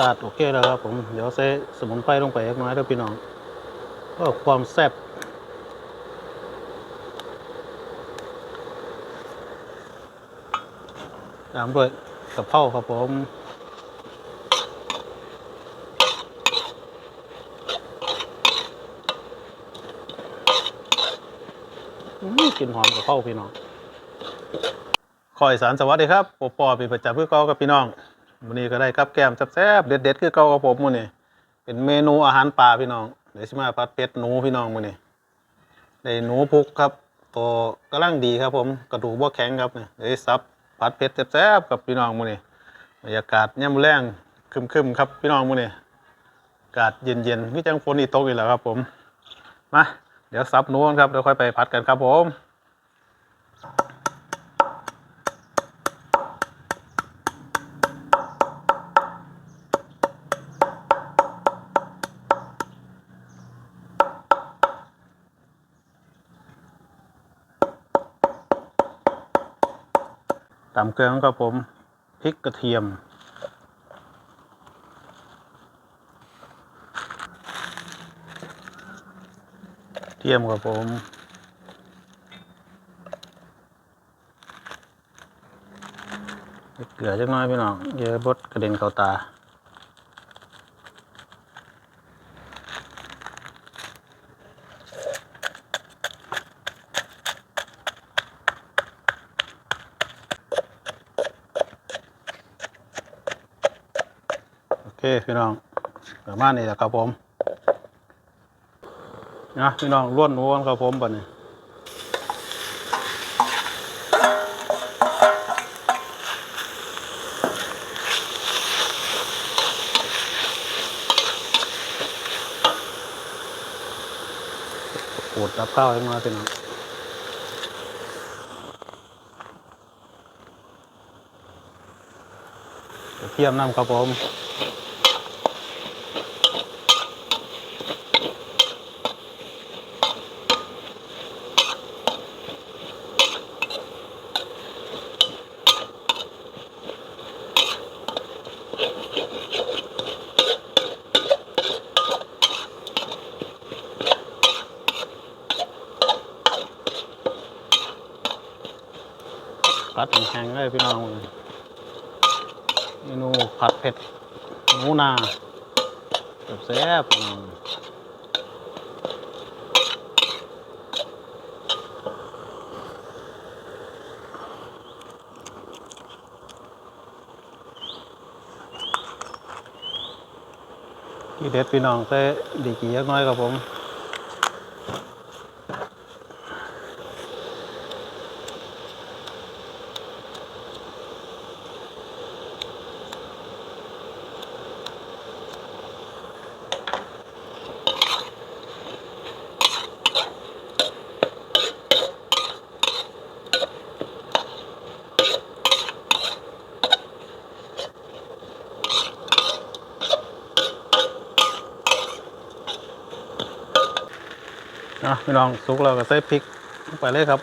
ตาร์ทโอเคแล้วครับผมเดี๋ยวใส่สมุนไพรลงไปเล็กน้อยเด้อพี่น้องเพื่อความแซ่บตามด้วยกะเพราครับผมกลินหอมกะเพราพี่น้องขออีสานสวัสดีครับปอปอเป็นประจำคือเก่ากับพี่น้อง วันนี้ก็ได้กับแก้มแซ่บๆเด็ดๆคือเก่ากับผมมื้อนี้เป็นเมนูอาหารป่าพี่น้องเดี๋ยวสิมาผัดเป็ดหนูพี่น้องมื้อนี้ได้หนูพุกครับตัวกำลังดีครับผมกระดูกบ่แข็งครับเนี่ยได้สับผัดเผ็ดแซ่บๆกับพี่น้องมื้อนี้บรรยากาศยามมื้อแลงคึมๆครับพี่น้องมื้อนี้อากาศเย็นๆคือจังฝนอีตกอีกแล้วครับผมมาเดี๋ยวสับหนูกันครับเดี๋ยวค่อยไปผัดกันครับผม ตำเกลืองครับผมพริกกระเทียม เทียมครับผมเกลือจักน้อยพี่น้องเยอะบดกระเด็นเข้าตา เคพี่น้องประมาณนี้แหละครับผมนะพี่น้องล้วนวนครับผมบัดนี้ปวดรับข้าวให้มาพี่น้องเทียมน้ำครับผม ผัดแห้งๆเลยพี่น้องเมนูผัดเผ็ดหมูนาแซ่บๆพี่น้องที่เด็ดพี่น้องใส่ดีกี่ยักน้อยครับผม พี่น้องสุกเราก็ใส่พริกลงไปเลยครับ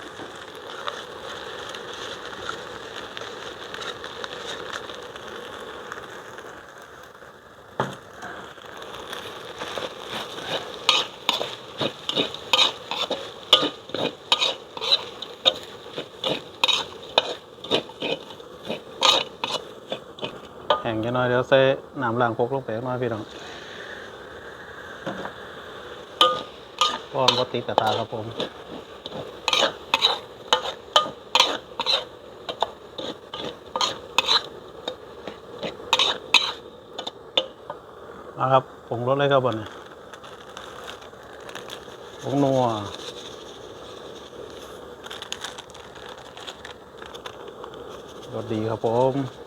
แห้งจะน้อยเดี๋ยวใส่น้ำล้างพกลงไปกหน้อยพี่น้อง ก้อนวัติดกระตาครับผมมาครับผงรสเลยครับบนนี้ผงนัวรสดีครับผม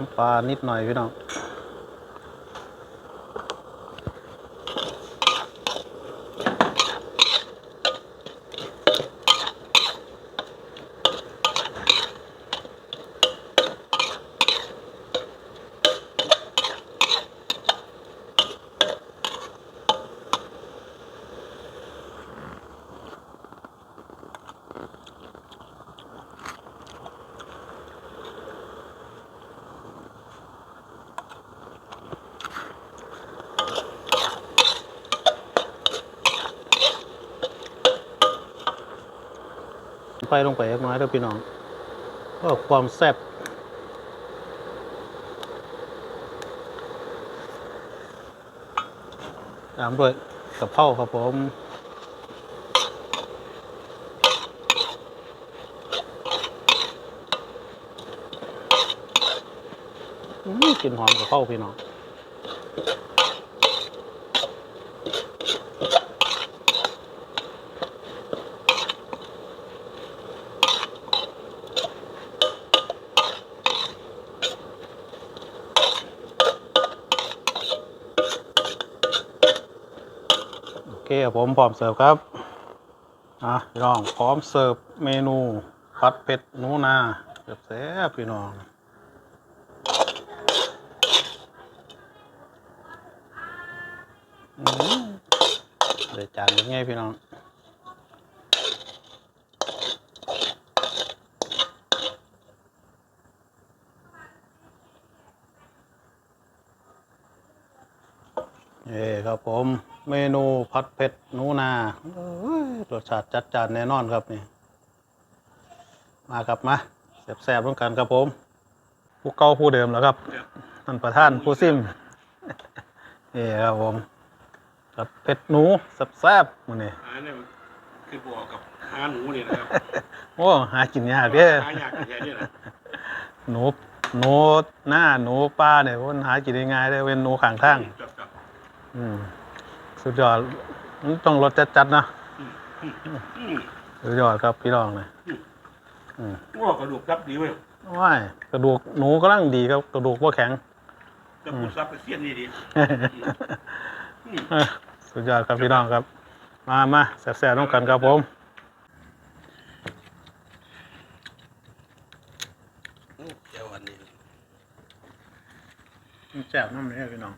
น้ำปลานิดหน่อยพี่น้อง ไฟลงไปเล็กน้อยเด้อพี่น้องเพื่อความแซ่บตามด้วยกะเพราครับผมกลิ่นหอมกะเพราพี่น้อง เคครับผมพร้อมเสิร์ฟครับอะพี่น้องพร้อมเสิร์ฟเมนูผัดเผ็ดหนูนาเสิร์ฟแซ่บพี่น้องเดี๋ยวจานเป็นไงพี่น้องเอ้ครับผม เมนูผัดเผ็ดหนูนาเอ้ยรสชาติจัดจานแน่นอนครับนี่มาครับมาแซ่บๆร่วมกันครับผม ผู้เก่าผู้เดิมแล้วครับท่านประธานผู้ซิมเอ้ครับผมผัดเผ็ดหนูแซ่บๆมื้อนี้หาเนี่ยคือบอกกับหาหนูเนี่ยนะครับโอ้หากินยากเด้อหายากแค่เนี่ยนะหนูหนูหน้าหนูป้าเนี่ยมันหากินง่ายๆเลยเว้นหนูข้างทางจับจับอืม สุดยอดมันต้องรสจัดๆนะอืมสุดยอดครับพี่น้องเลยอืมว่ากระดูกซับดีเว้ยว้ายกระดูกหนูกำลังดีครับกระดูกว่าแข็งกระดูกซับไปเสี้ยนนี่ดีเอ้อสุดยอดครับพี่น้องครับ มามาแซ่บๆต้องกันครับผมเจ้าอันนี้แซ่บน้ำเลยพี่น้อง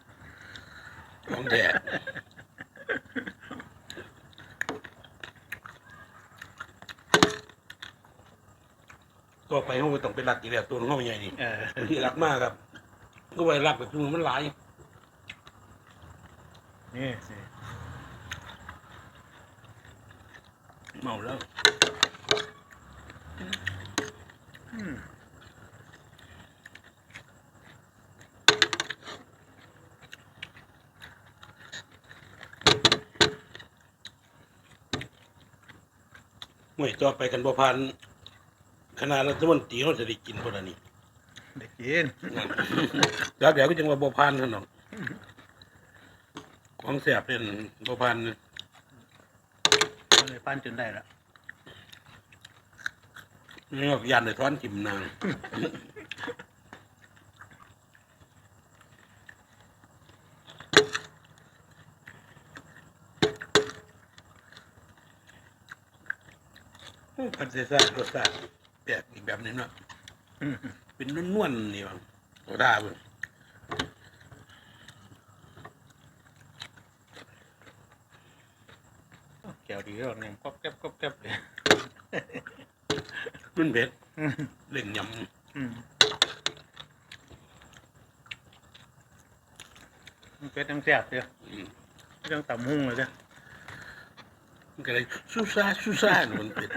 ของแดด ตัวไปห้องต้องไปรักอีกแล้วตัวห้องใหญ่นี่เออที่รักมากครับ ก็ไปรักแบบนู้นมันหลายนี่สิเมาแล้วอืมห่วยต่อไปกันบ่พัน ขนาดรัฐมนตรีเขาจะได้กินพวกนี้เด็กกินนั่นแล้วเดี๋ยวก็จังว่าบ่พันท่านน้องของแสบเป็นบ่พันเลยปั้นจนได้ละนี่ก็ยันในท้อนทิมนางพันเซซ่ารสชาติ แปลกอีกแบบหนึงเนาะอืมเป็นนวลๆนี่บ้างโอ้ได้เบิ่งเกี่ยวดีแล้วเนี่ยก๊อบแก๊บก๊อบแก๊บเลยมันเผ็ดอืมเล่งยอืมมันเป็ดยังแซ่บเลยำอืมยังต่ำหุ่งเลยเด้อมันก็เลยซูซ่าซูซ่ามันเผ็ด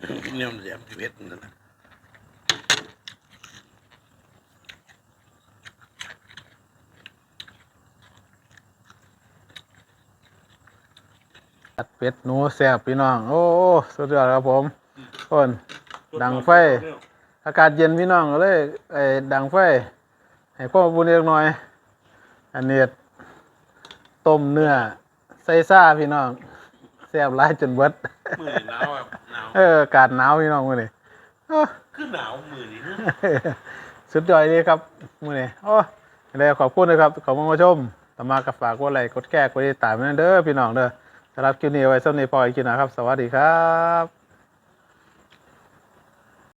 เนี่ยมันแสบเผ็ดนั่นนะผัดเป็ดหนูแซ่บพี่น้อง โอ้สุดยอดครับผมคนดังไฟ อากาศเย็นพี่น้องก็เลยไอ้ดังไฟ ให้พ่อบุญเล็กน้อย อันนี้ต้มเนื้อใส่ซ่าพี่น้องแซ่บหลายจนเบิด มือนี่หนาวครับหนาว เอออากาศหนาวพี่น้องมื้อนี้โอ้คือหนาวมือนี่นะสุดยอดเลยครับมื้อนี้โอ้เลยขอบคุณนะครับ ขอบคุณผู้ชมต่อมากับฝากกดไลค์กดแก้กดติดตามนั่นเด้อพี่น้องเด้อสำหรับคลิปนี้เอาไว้สำหรับนี้พออีกทีนะครับ สวัสดีครับ